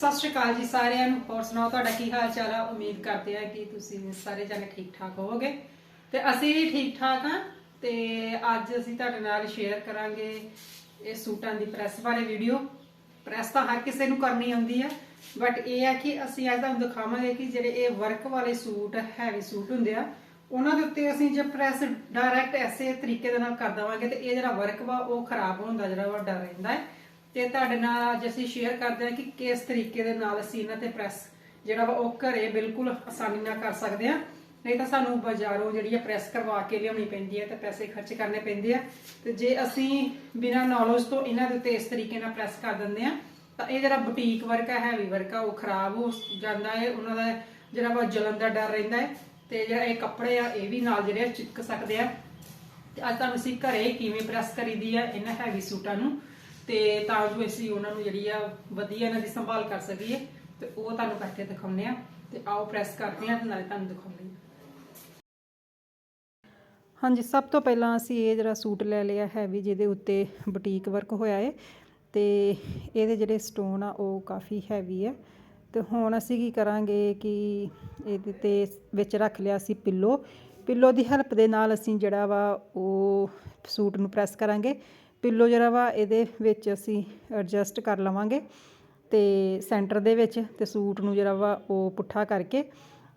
ਸਤਿ ਸ਼੍ਰੀ ਅਕਾਲ ਜੀ ਸਾਰਿਆਂ ਨੂੰ। ਹੋਰ ਸੁਣਾਓ, ਤੁਹਾਡਾ ਕੀ ਹਾਲ ਚਾਲ ਆ? ਉਮੀਦ ਕਰਦੇ ਆ ਕਿ ਤੁਸੀਂ ਸਾਰੇ ਜਣੇ ਠੀਕ ਠਾਕ ਹੋਵੋਗੇ। ਤੇ ਅਸੀਂ ਵੀ ਠੀਕ ਠਾਕ ਆ ਤੇ ਅੱਜ ਅਸੀਂ ਤੁਹਾਡੇ ਨਾਲ ਸ਼ੇਅਰ ਕਰਾਂਗੇ ਇਹ ਸੂਟਾਂ ਦੀ ਪ੍ਰੈਸ ਬਾਰੇ ਵੀਡੀਓ ਪ੍ਰੈਸ ਤਾਂ ਹਰ ਕਿਸੇ ਨੂੰ ਕਰਨੀ ਆਉਂਦੀ ਆ ਬਟ ਇਹ ਆ ਕਿ ਅਸੀਂ ਅੱਜ ਤੁਹਾਨੂੰ ਦਿਖਾਵਾਂਗੇ ਕਿ ਜਿਹੜੇ ਇਹ ਵਰਕ ਵਾਲੇ ਸੂਟ ਹੈਵੀ ਸੂਟ ਹੁੰਦੇ ਆ, ਉਹਨਾਂ ਦੇ ਉੱਤੇ ਅਸੀਂ ਜੇ ਪ੍ਰੈਸ ਡਾਇਰੈਕਟ ਐਸੇ ਤਰੀਕੇ ਦੇ ਨਾਲ ਕਰ ਦਵਾਂਗੇ ਤੇ ਇਹ ਜਿਹੜਾ ਵਰਕ ਵਾ ਉਹ ਖਰਾਬ ਹੋਣ ਦਾ ਜਿਹੜਾ ਵਾ ਡਰ ਰਹਿੰਦਾ ਹੈ। ਤੇ ਤੁਹਾਡੇ ਨਾਲ ਅੱਜ ਅਸੀਂ ਸ਼ੇਅਰ ਕਰਦੇ ਹਾਂ ਕਿ ਕਿਸ ਤਰੀਕੇ ਦੇ ਨਾਲ ਅਸੀਂ ਇਹਨਾਂ ਤੇ ਪ੍ਰੈਸ ਜਿਹੜਾ ਵਾ ਉਹ ਘਰੇ ਬਿਲਕੁਲ ਆਸਾਨੀ ਨਾਲ ਕਰ ਸਕਦੇ ਹਾਂ। ਨਹੀਂ ਤਾਂ ਸਾਨੂੰ ਬਾਜ਼ਾਰੋਂ ਜਿਹੜੀ ਹੈ ਪ੍ਰੈਸ ਕਰਵਾ ਕੇ ਲਿਆਉਣੀ ਪੈਂਦੀ ਹੈ ਤੇ ਪੈਸੇ ਖਰਚ ਕਰਨੇ ਪੈਂਦੇ ਆ। ਤੇ ਜੇ ਅਸੀਂ ਬਿਨਾਂ ਨੌਲੇਜ ਤੋਂ ਇਹਨਾਂ ਦੇ ਉੱਤੇ ਇਸ ਤਰੀਕੇ ਨਾਲ ਪ੍ਰੈਸ ਕਰ ਦਿੰਦੇ ਆ ਤਾਂ ਇਹ ਜਿਹੜਾ ਬੁਟੀਕ ਵਰਕ ਹੈ ਹੈਵੀ ਵਰਕ ਆ, ਉਹ ਖਰਾਬ ਹੋ ਜਾਂਦਾ ਹੈ। ਉਹਨਾਂ ਦਾ ਜਿਹੜਾ ਵਾ ਜਲਨ ਦਾ ਡਰ ਰਹਿੰਦਾ ਹੈ ਤੇ ਜਿਹੜਾ ਇਹ ਕੱਪੜੇ ਆ, ਇਹ ਵੀ ਨਾਲ ਜਿਹੜੇ ਆ ਚਿਪਕ ਸਕਦੇ ਆ। ਤੇ ਅੱਜ ਤੁਹਾਨੂੰ ਅਸੀਂ ਘਰੇ ਕਿਵੇਂ ਪ੍ਰੈਸ ਕਰੀਦੀ ਆ, ਇਹਨਾਂ ਹੈਵੀ ਸੂਟਾਂ ਨੂੰ ਤੇ ਤਾਂ ਜੋ ਅਸੀਂ ਉਹਨਾਂ ਨੂੰ ਜਿਹੜੀ ਆ ਵਧੀਆ ਇਹਨਾਂ ਦੀ ਸੰਭਾਲ ਕਰ ਸਕੀਏ, ਤੇ ਉਹ ਤੁਹਾਨੂੰ ਕਰਕੇ ਦਿਖਾਉਂਦੇ ਆ ਤੇ ਆਓ ਪ੍ਰੈਸ ਕਰਦੇ ਆ ਨਾਲੇ ਤੁਹਾਨੂੰ ਦਿਖਾਉਂਦੇ ਆ ਹਾਂਜੀ, ਸਭ ਤੋਂ ਪਹਿਲਾਂ ਅਸੀਂ ਇਹ ਜਿਹੜਾ ਸੂਟ ਲੈ ਲਿਆ ਹੈਵੀ, ਜਿਹਦੇ ਉੱਤੇ ਬੁਟੀਕ ਵਰਕ ਹੋਇਆ ਹੈ ਤੇ ਇਹਦੇ ਜਿਹੜੇ ਸਟੋਨ ਆ ਉਹ ਕਾਫੀ ਹੈਵੀ ਹੈ ਤੇ ਹੁਣ ਅਸੀਂ ਕੀ ਕਰਾਂਗੇ ਕਿ ਇਹਦੇ ਤੇ ਵਿੱਚ ਰੱਖ ਲਿਆ ਸੀ ਪਿੱਲੋ ਪਿੱਲੋ ਦੀ ਹੈਲਪ ਦੇ ਨਾਲ ਅਸੀਂ ਜਿਹੜਾ ਵਾ ਉਹ ਸੂਟ ਨੂੰ ਪ੍ਰੈਸ ਕਰਾਂਗੇ। ਪਿੱਲੋ ਜਿਹੜਾ ਵਾ, ਇਹਦੇ ਵਿੱਚ ਅਸੀਂ ਐਡਜਸਟ ਕਰ ਲਵਾਂਗੇ ਤੇ ਸੈਂਟਰ ਦੇ ਵਿੱਚ ਤੇ ਸੂਟ ਨੂੰ ਜਿਹੜਾ ਵਾ ਉਹ ਪੁੱਠਾ ਕਰਕੇ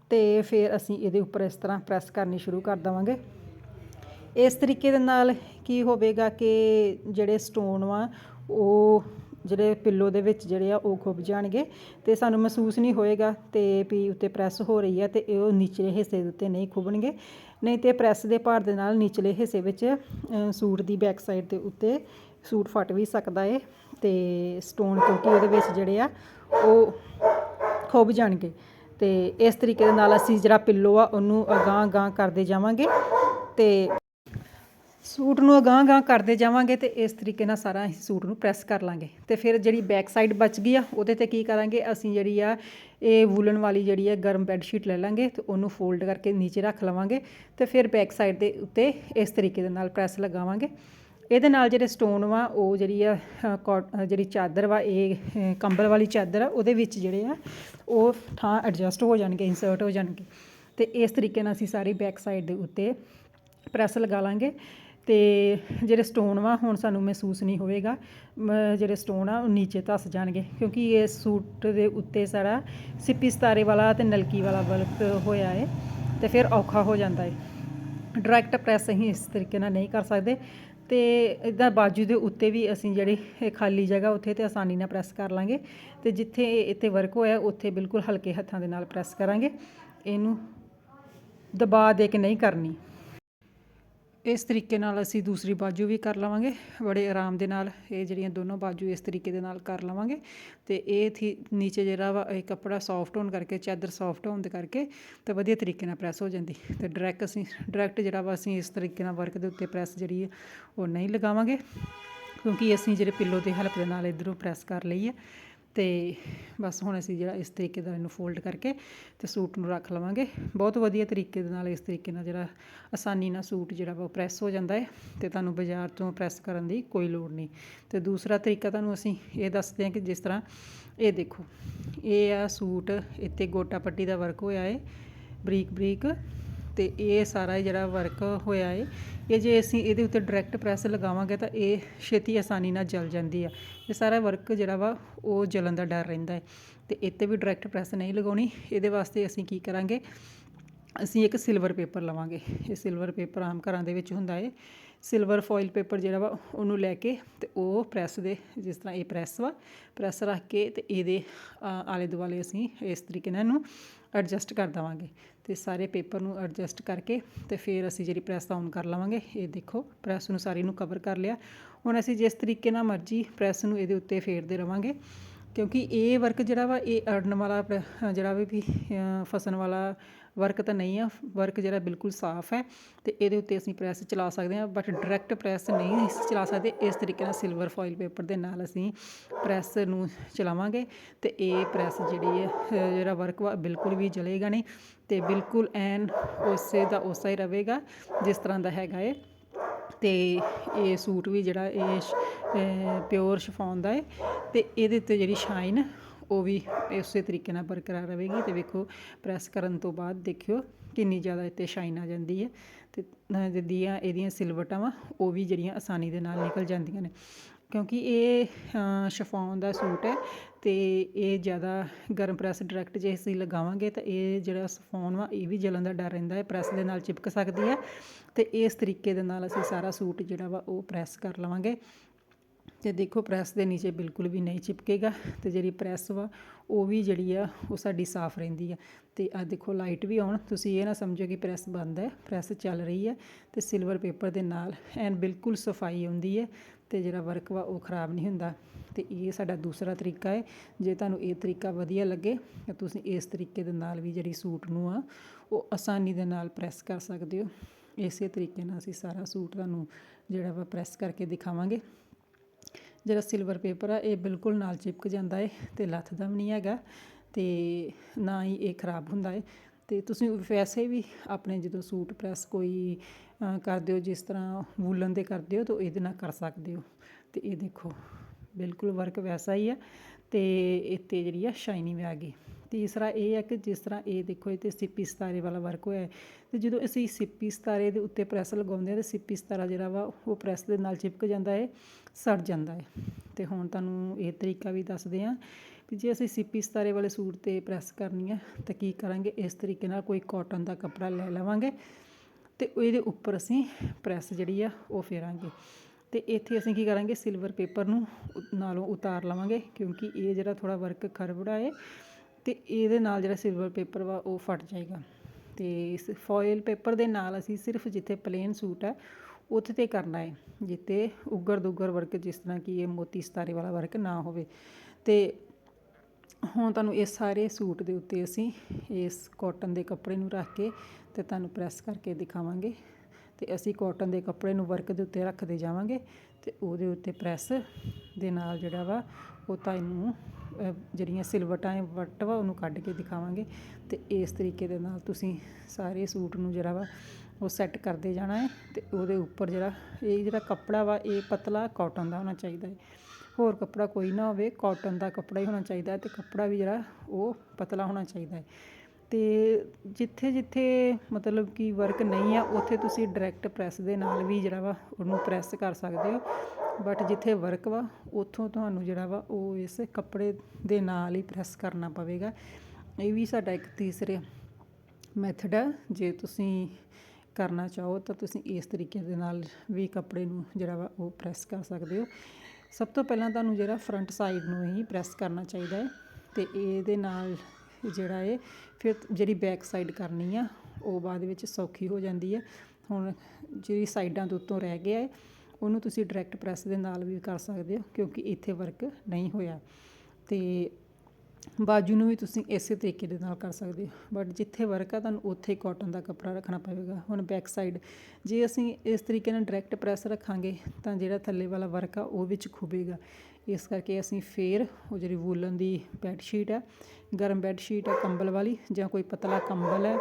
ਤੇ ਫਿਰ ਅਸੀਂ ਇਹਦੇ ਉੱਪਰ ਇਸ ਤਰ੍ਹਾਂ ਪ੍ਰੈਸ ਕਰਨੀ ਸ਼ੁਰੂ ਕਰ ਦਵਾਂਗੇ। ਇਸ ਤਰੀਕੇ ਦੇ ਨਾਲ ਕੀ ਹੋਵੇਗਾ ਕਿ ਜਿਹੜੇ ਸਟੋਨ ਵਾ, ਉਹ ਜਿਹੜੇ ਪਿੱਲੋ ਦੇ ਵਿੱਚ ਜਿਹੜੇ ਆ ਉਹ ਖੁੱਭ ਜਾਣਗੇ ਤੇ ਸਾਨੂੰ ਮਹਿਸੂਸ ਨਹੀਂ ਹੋਏਗਾ ਤੇ ਵੀ ਉੱਤੇ ਪ੍ਰੈਸ ਹੋ ਰਹੀ ਆ ਤੇ ਉਹ ਨਿਚਲੇ ਹਿੱਸੇ ਦੇ ਉੱਤੇ ਨਹੀਂ ਖੁੱਭਣਗੇ ਨਹੀਂ ਤੇ ਪ੍ਰੈਸ ਦੇ ਭਾਰ ਦੇ ਨਾਲ ਨਿਚਲੇ ਹਿੱਸੇ ਵਿੱਚ ਸੂਟ ਦੀ ਬੈਕ ਸਾਈਡ ਦੇ ਉੱਤੇ ਸੂਟ ਫਟ ਵੀ ਸਕਦਾ ਏ ਤੇ ਸਟੋਨ ਕਿਉਂਕਿ ਉਹਦੇ ਵਿੱਚ ਜਿਹੜੇ ਆ ਉਹ ਖੁੱਭ ਜਾਣਗੇ। ਤੇ ਇਸ ਤਰੀਕੇ ਦੇ ਨਾਲ ਅਸੀਂ ਜਿਹੜਾ ਪਿੱਲੋ ਆ ਉਹਨੂੰ ਅਗਾਂਹ ਅਗਾਂਹ ਕਰਦੇ ਜਾਵਾਂਗੇ ਤੇ ਸੂਟ ਨੂੰ ਅਗਾਂਹ ਅਗਾਂਹ ਕਰਦੇ ਜਾਵਾਂਗੇ ਤੇ ਇਸ ਤਰੀਕੇ ਨਾਲ ਸਾਰਾ ਅਸੀਂ ਸੂਟ ਨੂੰ ਪ੍ਰੈਸ ਕਰ ਲਾਂਗੇ। ਤੇ ਫਿਰ ਜਿਹੜੀ ਬੈਕ ਸਾਈਡ ਬਚ ਗਈ ਆ, ਉਹਦੇ ਤੇ ਕੀ ਕਰਾਂਗੇ? ਅਸੀਂ ਜਿਹੜੀ ਆ, ਇਹ ਵੂਲਨ ਵਾਲੀ ਜਿਹੜੀ ਆ ਗਰਮ ਬੈੱਡ ਸ਼ੀਟ ਲੈ ਲਾਂਗੇ ਤੇ ਉਹਨੂੰ ਫੋਲਡ ਕਰਕੇ ਨੀਚੇ ਰੱਖ ਲਵਾਂਗੇ ਤੇ ਫਿਰ ਬੈਕ ਸਾਈਡ ਦੇ ਉੱਤੇ ਇਸ ਤਰੀਕੇ ਦੇ ਨਾਲ ਪ੍ਰੈਸ ਲਗਾਵਾਂਗੇ। ਇਹਦੇ ਨਾਲ ਜਿਹੜੇ ਸਟੋਨ ਵਾ, ਉਹ ਜਿਹੜੀ ਆ ਕੋਟ- ਜਿਹੜੀ ਚਾਦਰ ਵਾ, ਇਹ ਕੰਬਲ ਵਾਲੀ ਚਾਦਰ ਆ, ਉਹਦੇ ਵਿੱਚ ਜਿਹੜੇ ਆ, ਉਹ ਥਾਂ ਐਡਜਸਟ ਹੋ ਜਾਣਗੇ ਇਨਸਰਟ ਹੋ ਜਾਣਗੇ। ਤੇ ਇਸ ਤਰੀਕੇ ਨਾਲ ਅਸੀਂ ਸਾਰੀ ਬੈਕ ਸਾਈਡ ਦੇ ਉੱਤੇ ਪ੍ਰੈਸ ਲਗਾ ਲਾਂਗੇ। ਅਤੇ ਜਿਹੜੇ ਸਟੋਨ ਵਾ, ਹੁਣ ਸਾਨੂੰ ਮਹਿਸੂਸ ਨਹੀਂ ਹੋਵੇਗਾ। ਮ- ਜਿਹੜੇ ਸਟੋਨ ਆ, ਉਹ ਨੀਚੇ ਧੱਸ ਜਾਣਗੇ, ਕਿਉਂਕਿ ਇਹ ਸੂਟ ਦੇ ਉੱਤੇ ਸਾਰਾ ਸਿੱਪੀ ਸਤਾਰੇ ਵਾਲਾ ਅਤੇ ਨਲਕੀ ਵਾਲਾ ਵਰਕ ਹੋਇਆ ਹੈ ਅਤੇ ਫਿਰ ਔਖਾ ਹੋ ਜਾਂਦਾ ਹੈ ਡਾਇਰੈਕਟ ਪ੍ਰੈਸ ਅਸੀਂ ਇਸ ਤਰੀਕੇ ਨਾਲ ਨਹੀਂ ਕਰ ਸਕਦੇ, ਤੇ ਇਦਾਂ ਬਾਜੂ ਦੇ ਉੱਤੇ ਵੀ ਅਸੀਂ ਜਿਹੜੀ ਇਹ ਖਾਲੀ ਜਗ੍ਹਾ ਉੱਥੇ ਤੇ ਆਸਾਨੀ ਨਾਲ ਪ੍ਰੈਸ ਕਰ ਲਾਂਗੇ, ਤੇ ਜਿੱਥੇ ਇੱਥੇ ਵਰਕ ਹੋਇਆ, ਉੱਥੇ ਬਿਲਕੁਲ ਹਲਕੇ ਹੱਥਾਂ ਦੇ ਨਾਲ ਪ੍ਰੈਸ ਕਰਾਂਗੇ। ਇਹਨੂੰ ਦਬਾ ਦੇ ਕੇ ਨਹੀਂ ਕਰਨੀ। ਇਸ ਤਰੀਕੇ ਨਾਲ ਅਸੀਂ ਦੂਸਰੀ ਬਾਜੂ ਵੀ ਕਰ ਲਵਾਂਗੇ, ਬੜੇ ਆਰਾਮ ਦੇ ਨਾਲ ਇਹ ਜਿਹੜੀਆਂ ਦੋਨੋਂ ਬਾਜੂ ਇਸ ਤਰੀਕੇ ਦੇ ਨਾਲ ਕਰ ਲਵਾਂਗੇ ਤੇ ਇਹ ਥੀ ਨੀਚੇ ਜਿਹੜਾ ਵਾ ਇਹ ਕੱਪੜਾ ਸੌਫਟ ਹੋਣ ਕਰਕੇ, ਚਾਦਰ ਸੌਫਟ ਹੋਣ ਦੇ ਕਰਕੇ ਤੇ ਵਧੀਆ ਤਰੀਕੇ ਨਾਲ ਪ੍ਰੈਸ ਹੋ ਜਾਂਦੀ। ਤੇ ਡਾਇਰੈਕਟ ਅਸੀਂ ਡਾਇਰੈਕਟ ਜਿਹੜਾ ਵਾ ਅਸੀਂ ਇਸ ਤਰੀਕੇ ਨਾਲ ਵਰਕ ਦੇ ਉੱਤੇ ਪ੍ਰੈਸ ਜਿਹੜੀ ਹੈ ਉਹ ਨਹੀਂ ਲਗਾਵਾਂਗੇ ਕਿਉਂਕਿ ਅਸੀਂ ਜਿਹੜੇ ਪਿੱਲੋ ਦੇ ਹੈਲਪ ਦੇ ਨਾਲ ਇਧਰੋਂ ਪ੍ਰੈਸ ਕਰ ਲਈ ਹੈ ਤੇ ਬਸ ਹੁਣ ਅਸੀਂ ਜਿਹੜਾ ਇਸ ਤਰੀਕੇ ਦਾ ਇਹਨੂੰ ਫੋਲਡ ਕਰਕੇ ਤੇ ਸੂਟ ਨੂੰ ਰੱਖ ਲਵਾਂਗੇ। ਬਹੁਤ ਵਧੀਆ ਤਰੀਕੇ ਦੇ ਨਾਲ ਇਸ ਤਰੀਕੇ ਨਾਲ ਜਿਹੜਾ ਆਸਾਨੀ ਨਾਲ ਸੂਟ ਜਿਹੜਾ ਵਾ ਉਹ ਪ੍ਰੈਸ ਹੋ ਜਾਂਦਾ ਹੈ ਤੇ ਤੁਹਾਨੂੰ ਬਾਜ਼ਾਰ ਤੋਂ ਪ੍ਰੈਸ ਕਰਨ ਦੀ ਕੋਈ ਲੋੜ ਨਹੀਂ। ਤੇ ਦੂਸਰਾ ਤਰੀਕਾ ਤੁਹਾਨੂੰ ਅਸੀਂ ਇਹ ਦੱਸਦੇ ਹਾਂ ਕਿ ਜਿਸ ਤਰ੍ਹਾਂ ਇਹ ਦੇਖੋ, ਇਹ ਆ ਸੂਟ ਇੱਥੇ ਗੋਟਾ ਪੱਟੀ ਦਾ ਵਰਕ ਹੋਇਆ ਹੈ ਬਰੀਕ ਬਰੀਕ ਤੇ ਇਹ ਸਾਰਾ ਜਿਹੜਾ ਵਰਕ ਹੋਇਆ ਹੈ ਇਹ ਜੇ ਅਸੀਂ ਇਹਦੇ ਉੱਤੇ ਡਾਇਰੈਕਟ ਪ੍ਰੈਸ ਲਗਾਵਾਂਗੇ ਤਾਂ ਇਹ ਛੇਤੀ ਆਸਾਨੀ ਨਾਲ ਜਲ ਜਾਂਦੀ ਆ। ਇਹ ਸਾਰਾ ਵਰਕ ਜਿਹੜਾ ਵਾ, ਉਹ ਜਲਣ ਦਾ ਡਰ ਰਹਿੰਦਾ ਹੈ ਤੇ ਇੱਥੇ ਵੀ ਡਾਇਰੈਕਟ ਪ੍ਰੈਸ ਨਹੀਂ ਲਗਾਉਣੀ। ਇਹਦੇ ਵਾਸਤੇ ਅਸੀਂ ਕੀ ਕਰਾਂਗੇ? ਅਸੀਂ ਇੱਕ ਸਿਲਵਰ ਪੇਪਰ ਲਵਾਂਗੇ। ਇਹ ਸਿਲਵਰ ਪੇਪਰ ਆਮ ਘਰਾਂ ਦੇ ਵਿੱਚ ਹੁੰਦਾ ਏ। ਸਿਲਵਰ ਫੋਇਲ ਪੇਪਰ ਜਿਹੜਾ ਵਾ, ਉਹਨੂੰ ਲੈ ਕੇ ਤੇ ਉਹ ਪ੍ਰੈਸ ਦੇ, ਜਿਸ ਤਰ੍ਹਾਂ ਇਹ ਪ੍ਰੈਸ ਵਾ ਪ੍ਰੈਸ ਰੱਖ ਕੇ ਤੇ ਇਹਦੇ ਆਲੇ ਦੁਆਲੇ ਅਸੀਂ ਇਸ ਤਰੀਕੇ ਨਾਲ ਇਹਨੂੰ ਐਡਜਸਟ ਕਰ ਦਵਾਂਗੇ। ਤੇ ਸਾਰੇ ਪੇਪਰ ਨੂੰ ਐਡਜਸਟ ਕਰਕੇ ਤੇ ਫਿਰ ਅਸੀਂ ਜਿਹੜੀ ਪ੍ਰੈਸ ਆਨ ਕਰ ਲਵਾਂਗੇ, ਇਹ ਦੇਖੋ ਪ੍ਰੈਸ ਨੂੰ ਸਾਰੀ ਨੂੰ ਕਵਰ ਕਰ ਲਿਆ। ਹੁਣ ਅਸੀਂ ਜਿਸ ਤਰੀਕੇ ਨਾਲ ਮਰਜ਼ੀ ਪ੍ਰੈਸ ਨੂੰ ਇਹਦੇ ਉੱਤੇ ਫੇਰਦੇ ਰਵਾਂਗੇ, ਕਿਉਂਕਿ ਇਹ ਵਰਕ ਜਿਹੜਾ ਵਾ, ਇਹ ਅੜਨ ਵਾਲਾ ਪ- ਜਿਹੜਾ ਵੀ ਵੀ ਫਸਣ ਵਾਲਾ ਵਰਕ ਤਾਂ ਨਹੀਂ ਆ ਵਰਕ ਜਿਹੜਾ ਬਿਲਕੁਲ ਸਾਫ਼ ਹੈ ਤੇ ਇਹਦੇ ਉੱਤੇ ਅਸੀਂ ਪ੍ਰੈਸ ਚਲਾ ਸਕਦੇ ਹਾਂ ਬਟ ਡਾਇਰੈਕਟ ਪ੍ਰੈਸ ਨਹੀਂ ਚਲਾ ਸਕਦੇ, ਇਸ ਤਰੀਕੇ ਨਾਲ ਸਿਲਵਰ ਫੋਇਲ ਪੇਪਰ ਦੇ ਨਾਲ ਅਸੀਂ ਪ੍ਰੈਸ ਨੂੰ ਚਲਾਵਾਂਗੇ ਤੇ ਇਹ ਪ੍ਰੈਸ ਜਿਹੜੀ ਹੈ, ਜਿਹੜਾ ਵਰਕ ਵਾ ਬਿਲਕੁਲ ਵੀ ਜਲੇਗਾ ਨਹੀਂ ਤੇ ਬਿਲਕੁਲ ਐਨ ਉਸੇ ਦਾ ਉਸਾ ਹੀ ਰਹੇਗਾ ਜਿਸ ਤਰ੍ਹਾਂ ਦਾ ਹੈਗਾ ਹੈ ਤੇ ਇਹ ਸੂਟ ਵੀ ਜਿਹੜਾ ਇਹ ਪਿਓਰ ਸ਼ਿਫੋਨ ਦਾ ਹੈ ਤੇ ਇਹਦੇ ਉੱਤੇ ਜਿਹੜੀ ਸ਼ਾਈਨ ਉਹ ਵੀ ਉਸੇ ਤਰੀਕੇ ਨਾਲ ਬਰਕਰਾਰ ਰਹੇਗੀ ਤੇ ਵੇਖੋ ਪ੍ਰੈਸ ਕਰਨ ਤੋਂ ਬਾਅਦ ਦੇਖਿਓ ਕਿੰਨੀ ਜ਼ਿਆਦਾ ਇੱਥੇ ਸ਼ਾਈਨ ਆ ਜਾਂਦੀ ਹੈ ਤੇ ਅਹ ਜਿਹੜੀਆਂ ਇਹਦੀਆਂ ਸਿਲਵਟਾਂ ਵਾ ਉਹ ਵੀ ਜਿਹੜੀਆਂ ਆਸਾਨੀ ਦੇ ਨਾਲ ਨਿਕਲ ਜਾਂਦੀਆਂ ਨੇ। ਕਿਉਂਕਿ ਇਹ ਸ਼ਫੌਨ ਦਾ ਸੂਟ ਹੈ ਤੇ ਇਹ ਜ਼ਿਆਦਾ ਗਰਮ ਪ੍ਰੈਸ ਡਾਇਰੈਕਟ ਜੇ ਅਸੀਂ ਲਗਾਵਾਂਗੇ ਤਾਂ ਇਹ ਜਿਹੜਾ ਸਫੌਨ ਵਾ, ਇਹ ਵੀ ਜਲਣ ਦਾ ਡਰ ਰਹਿੰਦਾ ਹੈ ਪ੍ਰੈਸ ਦੇ ਨਾਲ ਚਿਪਕ ਸਕਦੀ ਹੈ ਤੇ ਇਸ ਤਰੀਕੇ ਦੇ ਨਾਲ ਅਸੀਂ ਸਾਰਾ ਸੂਟ ਜਿਹੜਾ ਵਾ ਉਹ ਪ੍ਰੈਸ ਕਰ ਲਵਾਂਗੇ। ਅਤੇ ਦੇਖੋ ਪ੍ਰੈਸ ਦੇ ਨੀਚੇ ਬਿਲਕੁਲ ਵੀ ਨਹੀਂ ਚਿਪਕੇਗਾ ਅਤੇ ਜਿਹੜੀ ਪ੍ਰੈਸ ਵਾ, ਉਹ ਵੀ ਜਿਹੜੀ ਆ, ਉਹ ਸਾਡੀ ਸਾਫ਼ ਰਹਿੰਦੀ ਆ। ਅਤੇ ਆਹ ਦੇਖੋ ਲਾਈਟ ਵੀ ਆਉਣ, ਤੁਸੀਂ ਇਹ ਨਾ ਸਮਝੋ ਕਿ ਪ੍ਰੈਸ ਬੰਦ ਹੈ, ਪ੍ਰੈਸ ਚੱਲ ਰਹੀ ਹੈ ਅਤੇ ਸਿਲਵਰ ਪੇਪਰ ਦੇ ਨਾਲ ਐਨ ਬਿਲਕੁਲ ਸਫ਼ਾਈ ਆਉਂਦੀ ਹੈ ਅਤੇ ਜਿਹੜਾ ਵਰਕ ਵਾ, ਉਹ ਖਰਾਬ ਨਹੀਂ ਹੁੰਦਾ। ਅਤੇ ਇਹ ਸਾਡਾ ਦੂਸਰਾ ਤਰੀਕਾ ਹੈ, ਜੇ ਤੁਹਾਨੂੰ ਇਹ ਤਰੀਕਾ ਵਧੀਆ ਲੱਗੇ, ਤਾਂ ਤੁਸੀਂ ਇਸ ਤਰੀਕੇ ਦੇ ਨਾਲ ਵੀ ਜਿਹੜੀ ਸੂਟ ਨੂੰ ਆ, ਉਹ ਆਸਾਨੀ ਦੇ ਨਾਲ ਪ੍ਰੈਸ ਕਰ ਸਕਦੇ ਹੋ। ਇਸੇ ਤਰੀਕੇ ਨਾਲ ਅਸੀਂ ਸਾਰਾ ਸੂਟ ਤੁਹਾਨੂੰ ਜਿਹੜਾ ਵਾ, ਪ੍ਰੈਸ ਕਰਕੇ ਦਿਖਾਵਾਂਗੇ। ਜਿਹੜਾ ਸਿਲਵਰ ਪੇਪਰ ਆ ਇਹ ਬਿਲਕੁਲ ਨਾਲ ਚਿਪਕ ਜਾਂਦਾ ਹੈ ਤੇ ਲੱਥਦਾ ਵੀ ਨਹੀਂ ਹੈਗਾ ਅਤੇ ਨਾ ਹੀ ਇਹ ਖਰਾਬ ਹੁੰਦਾ ਹੈ ਅਤੇ ਤੁਸੀਂ ਵੈਸੇ ਵੀ ਆਪਣੇ ਜਦੋਂ ਸੂਟ ਪ੍ਰੈਸ ਕੋਈ ਅ, ਕਰਦੇ ਹੋ ਜਿਸ ਤਰ੍ਹਾਂ ਵੂਲਨ ਦੇ ਕਰਦੇ ਹੋ ਤਾਂ ਇਹਦੇ ਨਾਲ ਕਰ ਸਕਦੇ ਹੋ। ਅਤੇ ਇਹ ਦੇਖੋ ਬਿਲਕੁਲ ਵਰਕ ਵੈਸਾ ਹੀ ਆ ਤੇ ਇੱਥੇ ਜਿਹੜੀ ਆ ਸ਼ਾਈਨਿੰਗ ਆ ਗਈ। ਤੀਸਰਾ ਇਹ ਹੈ ਕਿ ਜਿਸ ਤਰ੍ਹਾਂ ਇਹ ਦੇਖੋ ਇਹ ਤੇ ਸਿੱਪੀ ਸਤਾਰੇ ਵਾਲਾ ਵਰਕ ਹੋਇਆ ਹੈ। ਤੇ ਜਦੋਂ ਅਸੀਂ ਸਿੱਪੀ ਸਤਾਰੇ ਦੇ ਉੱਤੇ ਪ੍ਰੈਸ ਲਗਾਉਂਦੇ ਹਾਂ ਤੇ ਸਿੱਪੀ ਸਤਾਰਾ ਜਿਹੜਾ ਵਾ, ਉਹ ਪ੍ਰੈਸ ਦੇ ਨਾਲ ਚਿਪਕ ਜਾਂਦਾ ਹੈ, ਸੜ ਜਾਂਦਾ ਹੈ। ਤੇ ਹੁਣ ਤੁਹਾਨੂੰ ਇਹ ਤਰੀਕਾ ਵੀ ਦੱਸਦੇ ਹਾਂ ਕਿ ਜੇ ਅਸੀਂ ਸਿੱਪੀ ਸਤਾਰੇ ਵਾਲੇ ਸੂਟ ਤੇ ਪ੍ਰੈਸ ਕਰਨੀ ਹੈ, ਤਾਂ ਕੀ ਕਰਾਂਗੇ? ਇਸ ਤਰੀਕੇ ਨਾਲ ਕੋਈ ਕਾਟਨ ਦਾ ਕੱਪੜਾ ਲੈ ਲਵਾਂਗੇ ਤੇ ਇਹਦੇ ਉੱਪਰ ਅਸੀਂ ਪ੍ਰੈਸ ਜਿਹੜੀ ਆ, ਉਹ ਫੇਰਾਂਗੇ। ਤੇ ਇੱਥੇ ਅਸੀਂ ਕੀ ਕਰਾਂਗੇ? ਸਿਲਵਰ ਪੇਪਰ ਨੂੰ ਨਾਲੋਂ ਉਤਾਰ ਲਵਾਂਗੇ ਕਿਉਂਕਿ ਇਹ ਜਿਹੜਾ ਥੋੜਾ ਵਰਕ ਖਰਬੜਾ ਹੈ ਅਤੇ ਇਹਦੇ ਨਾਲ ਜਿਹੜਾ ਸਿਲਵਰ ਪੇਪਰ ਵਾ, ਉਹ ਫਟ ਜਾਏਗਾ। ਅਤੇ ਇਸ ਫੋਇਲ ਪੇਪਰ ਦੇ ਨਾਲ ਅਸੀਂ ਸਿਰਫ ਜਿੱਥੇ ਪਲੇਨ ਸੂਟ ਹੈ, ਉੱਥੇ ਤੇ ਕਰਨਾ ਹੈ, ਜਿੱਥੇ ਉੱਗਰ ਦੁੱਗਰ ਵਰਕ ਜਿਸ ਤਰ੍ਹਾਂ ਕਿ ਇਹ ਮੋਤੀ ਸਿਤਾਰੇ ਵਾਲਾ ਵਰਕ ਨਾ ਹੋਵੇ। ਅਤੇ ਹੁਣ ਤੁਹਾਨੂੰ ਇਹ ਸਾਰੇ ਸੂਟ ਦੇ ਉੱਤੇ ਅਸੀਂ ਇਸ ਕਾਟਨ ਦੇ ਕੱਪੜੇ ਨੂੰ ਰੱਖ ਕੇ ਤੇ ਤੁਹਾਨੂੰ ਪ੍ਰੈਸ ਕਰਕੇ ਦਿਖਾਵਾਂਗੇ। ਅਤੇ ਅਸੀਂ ਕੋਟਨ ਦੇ ਕੱਪੜੇ ਨੂੰ ਵਰਕ ਦੇ ਉੱਤੇ ਰੱਖਦੇ ਜਾਵਾਂਗੇ ਅਤੇ ਉਹਦੇ ਉੱਤੇ ਪ੍ਰੈਸ ਦੇ ਨਾਲ ਜਿਹੜਾ ਵਾ ਉਹ ਤਾਂ ਅਹ, ਜਿਹੜੀਆਂ ਸਿਲਵਟਾਂ ਹੈ ਵੱਟ ਵਾ ਉਹਨੂੰ ਕੱਢ ਕੇ ਦਿਖਾਵਾਂਗੇ ਅਤੇ ਇਸ ਤਰੀਕੇ ਦੇ ਨਾਲ ਤੁਸੀਂ ਸਾਰੇ ਸੂਟ ਨੂੰ ਜਿਹੜਾ ਵਾ ਉਹ ਸੈੱਟ ਕਰਦੇ ਜਾਣਾ ਹੈ ਅਤੇ ਉਹਦੇ ਉੱਪਰ ਜਿਹੜਾ ਇਹ ਜਿਹੜਾ ਕੱਪੜਾ ਵਾ ਇਹ ਪਤਲਾ ਕਾਟਨ ਦਾ ਹੋਣਾ ਚਾਹੀਦਾ ਹੈ। ਹੋਰ ਕੱਪੜਾ ਕੋਈ ਨਾ ਹੋਵੇ ਕਾਟਨ ਦਾ ਕੱਪੜਾ ਹੀ ਹੋਣਾ ਚਾਹੀਦਾ ਹੈ ਤੇ ਕੱਪੜਾ ਵੀ ਜਿਹੜਾ ਉਹ ਪਤਲਾ ਹੋਣਾ ਚਾਹੀਦਾ ਹੈ। ਤੇ ਜਿੱਥੇ ਜਿੱਥੇ ਮਤਲਬ ਕਿ ਵਰਕ ਨਹੀਂ ਆ, ਉੱਥੇ ਤੁਸੀਂ ਡਾਇਰੈਕਟ ਪ੍ਰੈਸ ਦੇ ਨਾਲ ਵੀ ਜਿਹੜਾ ਵਾ ਉਹਨੂੰ ਪ੍ਰੈਸ ਕਰ ਸਕਦੇ ਹੋ। ਬਟ ਜਿੱਥੇ ਵਰਕ ਵਾ, ਉੱਥੋਂ ਤੁਹਾਨੂੰ ਜਿਹੜਾ ਵਾ ਉਹ ਇਸ ਕੱਪੜੇ ਦੇ ਨਾਲ ਹੀ ਪ੍ਰੈਸ ਕਰਨਾ ਪਵੇਗਾ। ਇਹ ਵੀ ਸਾਡਾ ਇੱਕ ਤੀਸਰੇ ਮੈਥਡ ਹੈ ਜੇ ਤੁਸੀਂ ਕਰਨਾ ਚਾਹੋ ਤਾਂ ਤੁਸੀਂ ਇਸ ਤਰੀਕੇ ਦੇ ਨਾਲ ਵੀ ਕੱਪੜੇ ਨੂੰ ਜਿਹੜਾ ਵਾ ਉਹ ਪ੍ਰੈਸ ਕਰ ਸਕਦੇ ਹੋ। ਸਭ ਤੋਂ ਪਹਿਲਾਂ ਤੁਹਾਨੂੰ ਜਿਹੜਾ ਫਰੰਟ ਸਾਈਡ ਨੂੰ ਹੀ ਪ੍ਰੈਸ ਕਰਨਾ ਚਾਹੀਦਾ ਹੈ ਤੇ ਇਹਦੇ ਨਾਲ ਜਿਹੜਾ ਹੈ ਫਿਰ ਜਿਹੜੀ ਬੈਕ ਸਾਈਡ ਕਰਨੀ ਆ, ਉਹ ਬਾਅਦ ਵਿੱਚ ਸੌਖੀ ਹੋ ਜਾਂਦੀ ਹੈ ਹੁਣ ਜਿਹੜੀ ਸਾਈਡਾਂ ਤੋਂ ਉੱਤੋਂ ਰਹਿ ਗਿਆ ਹੈ ਉਹਨੂੰ ਤੁਸੀਂ ਡਾਇਰੈਕਟ ਪ੍ਰੈਸ ਦੇ ਨਾਲ ਵੀ ਕਰ ਸਕਦੇ ਹੋ, ਕਿਉਂਕਿ ਇੱਥੇ ਵਰਕ ਨਹੀਂ ਹੋਇਆ। ਤੇ ਬਾਜੂ ਨੂੰ ਵੀ ਤੁਸੀਂ ਇਸੇ ਤਰੀਕੇ ਦੇ ਨਾਲ ਕਰ ਸਕਦੇ ਹੋ। ਬਟ ਜਿੱਥੇ ਵਰਕ ਆ, ਤੁਹਾਨੂੰ ਉੱਥੇ ਕਾਟਨ ਦਾ ਕੱਪੜਾ ਰੱਖਣਾ ਪਵੇਗਾ। ਹੁਣ ਬੈਕ ਸਾਈਡ ਜੇ ਅਸੀਂ ਇਸ ਤਰੀਕੇ ਨਾਲ ਡਾਇਰੈਕਟ ਪ੍ਰੈਸ ਰੱਖਾਂਗੇ, ਤਾਂ ਜਿਹੜਾ ਥੱਲੇ ਵਾਲਾ ਵਰਕ ਆ, ਉਹ ਵਿੱਚ ਖੁਬੇਗਾ। ਇਸ ਕਰਕੇ ਅਸੀਂ ਫਿਰ ਉਹ ਜਿਹੜੀ ਵੂਲਨ ਦੀ ਬੈੱਡ ਸ਼ੀਟ ਹੈ, ਗਰਮ ਬੈੱਡ ਸ਼ੀਟ ਹੈ, ਕੰਬਲ ਵਾਲੀ ਜਾਂ ਕੋਈ ਪਤਲਾ ਕੰਬਲ ਹੈ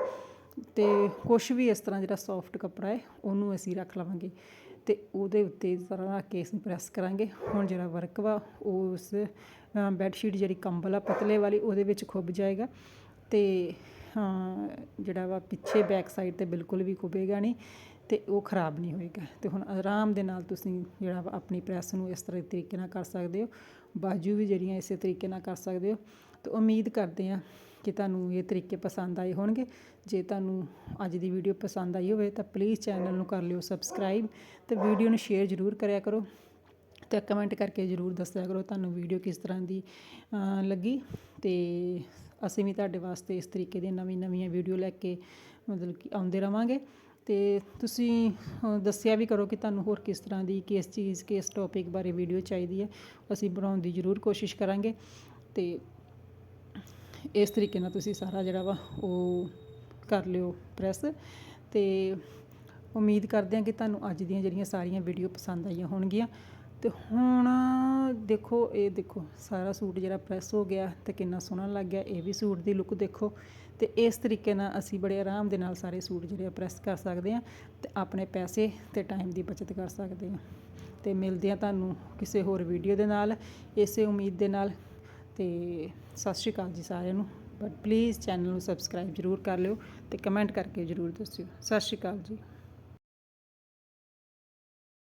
ਅਤੇ ਕੁਛ ਵੀ ਇਸ ਤਰ੍ਹਾਂ ਜਿਹੜਾ ਸੌਫਟ ਕੱਪੜਾ ਹੈ, ਉਹਨੂੰ ਅਸੀਂ ਰੱਖ ਲਵਾਂਗੇ। ਅਤੇ ਉਹਦੇ ਉੱਤੇ ਇਸ ਤਰ੍ਹਾਂ ਰੱਖ ਕੇ ਅਸੀਂ ਪ੍ਰੈਸ ਕਰਾਂਗੇ। ਹੁਣ ਜਿਹੜਾ ਵਰਕ ਵਾ, ਉਹ ਉਸ ਬੈੱਡ ਸ਼ੀਟ ਜਿਹੜੀ ਕੰਬਲ ਆ, ਪਤਲੇ ਵਾਲੀ, ਉਹਦੇ ਵਿੱਚ ਖੁੱਭ ਜਾਏਗਾ। ਅਤੇ ਜਿਹੜਾ ਵਾ ਪਿੱਛੇ ਬੈਕ ਸਾਈਡ ਤੇ ਬਿਲਕੁਲ ਵੀ ਖੁੱਬੇਗਾ ਨਹੀਂ। ਅਤੇ ਉਹ ਖਰਾਬ ਨਹੀਂ ਹੋਏਗਾ। ਅਤੇ ਹੁਣ ਆਰਾਮ ਦੇ ਨਾਲ ਤੁਸੀਂ ਜਿਹੜਾ ਆਪਣੀ ਪ੍ਰੈੱਸ ਨੂੰ ਇਸ ਤਰ੍ਹਾਂ ਤਰੀਕੇ ਨਾਲ ਕਰ ਸਕਦੇ ਹੋ। ਬਾਜੂ ਵੀ ਜਿਹੜੀਆਂ ਇਸੇ ਤਰੀਕੇ ਨਾਲ ਕਰ ਸਕਦੇ ਹੋ। ਤੇ ਉਮੀਦ ਕਰਦੇ ਹਾਂ ਕਿ ਤੁਹਾਨੂੰ ਇਹ ਤਰੀਕੇ ਪਸੰਦ ਆਏ ਹੋਣਗੇ। ਜੇ ਤੁਹਾਨੂੰ ਅੱਜ ਦੀ ਵੀਡੀਓ ਪਸੰਦ ਆਈ ਹੋਵੇ ਤਾਂ ਪਲੀਜ਼ ਚੈਨਲ ਨੂੰ ਕਰ ਲਿਓ ਸਬਸਕ੍ਰਾਈਬ ਅਤੇ ਵੀਡੀਓ ਨੂੰ ਸ਼ੇਅਰ ਜ਼ਰੂਰ ਕਰਿਆ ਕਰੋ। ਤੇ ਕਮੈਂਟ ਕਰਕੇ ਜ਼ਰੂਰ ਦੱਸਿਆ ਕਰੋ ਤੁਹਾਨੂੰ ਵੀਡੀਓ ਕਿਸ ਤਰ੍ਹਾਂ ਦੀ ਲੱਗੀ। ਤੇ ਅਸੀਂ ਵੀ ਤੁਹਾਡੇ ਵਾਸਤੇ ਇਸ ਤਰੀਕੇ ਦੀਆਂ ਨਵੀਂ ਨਵੀਆਂ ਵੀਡੀਓ ਲੈ ਕੇ ਮਤਲਬ ਕਿ ਆਉਂਦੇ ਰਵਾਂਗੇ। ਅਤੇ ਤੁਸੀਂ ਦੱਸਿਆ ਵੀ ਕਰੋ ਕਿ ਤੁਹਾਨੂੰ ਹੋਰ ਕਿਸ ਤਰ੍ਹਾਂ ਦੀ, ਕਿਸ ਚੀਜ਼, ਕਿਸ ਟੋਪਿਕ ਬਾਰੇ ਵੀਡੀਓ ਚਾਹੀਦੀ ਹੈ, ਅਸੀਂ ਬਣਾਉਣ ਦੀ ਜ਼ਰੂਰ ਕੋਸ਼ਿਸ਼ ਕਰਾਂਗੇ। ਅਤੇ ਇਸ ਤਰੀਕੇ ਨਾਲ ਤੁਸੀਂ ਸਾਰਾ ਜਿਹੜਾ ਵਾ, ਉਹ ਕਰ ਲਿਓ ਪ੍ਰੈਸ ਅਤੇ ਉਮੀਦ ਕਰਦੇ ਹਾਂ ਕਿ ਤੁਹਾਨੂੰ ਅੱਜ ਦੀਆਂ ਜਿਹੜੀਆਂ ਸਾਰੀਆਂ ਵੀਡੀਓ ਪਸੰਦ ਆਈਆਂ ਹੋਣਗੀਆਂ। ਤੇ ਹੁਣ ਦੇਖੋ, ਇਹ ਦੇਖੋ, ਸਾਰਾ ਸੂਟ ਜਿਹੜਾ ਪ੍ਰੈਸ ਹੋ ਗਿਆ ਤੇ ਕਿੰਨਾ ਸੋਹਣਾ ਲੱਗ ਗਿਆ, ਇਹ ਵੀ ਸੂਟ ਦੀ ਲੁੱਕ ਦੇਖੋ। ਤੇ ਇਸ ਤਰੀਕੇ ਨਾਲ ਅਸੀਂ ਬੜੇ ਆਰਾਮ ਦੇ ਨਾਲ ਸਾਰੇ ਸੂਟ ਜਿਹੜੇ ਆ ਪ੍ਰੈਸ ਕਰ ਸਕਦੇ ਹਾਂ ਤੇ ਆਪਣੇ ਪੈਸੇ ਤੇ ਟਾਈਮ ਦੀ ਬਚਤ ਕਰ ਸਕਦੇ ਹਾਂ। ਤੇ ਮਿਲਦੇ ਹਾਂ ਤੁਹਾਨੂੰ ਕਿਸੇ ਹੋਰ ਵੀਡੀਓ ਦੇ ਨਾਲ। ਇਸੇ ਉਮੀਦ ਦੇ ਨਾਲ ਤੇ ਸਤਿ ਸ਼੍ਰੀ ਅਕਾਲ ਜੀ ਸਾਰਿਆਂ ਨੂੰ। ਬਟ ਪਲੀਜ਼ ਚੈਨਲ ਨੂੰ ਸਬਸਕ੍ਰਾਈਬ ਜ਼ਰੂਰ ਕਰ ਲਿਓ ਤੇ ਕਮੈਂਟ ਕਰਕੇ ਜ਼ਰੂਰ ਦੱਸਿਓ। ਸਤਿ ਸ਼੍ਰੀ ਅਕਾਲ ਜੀ।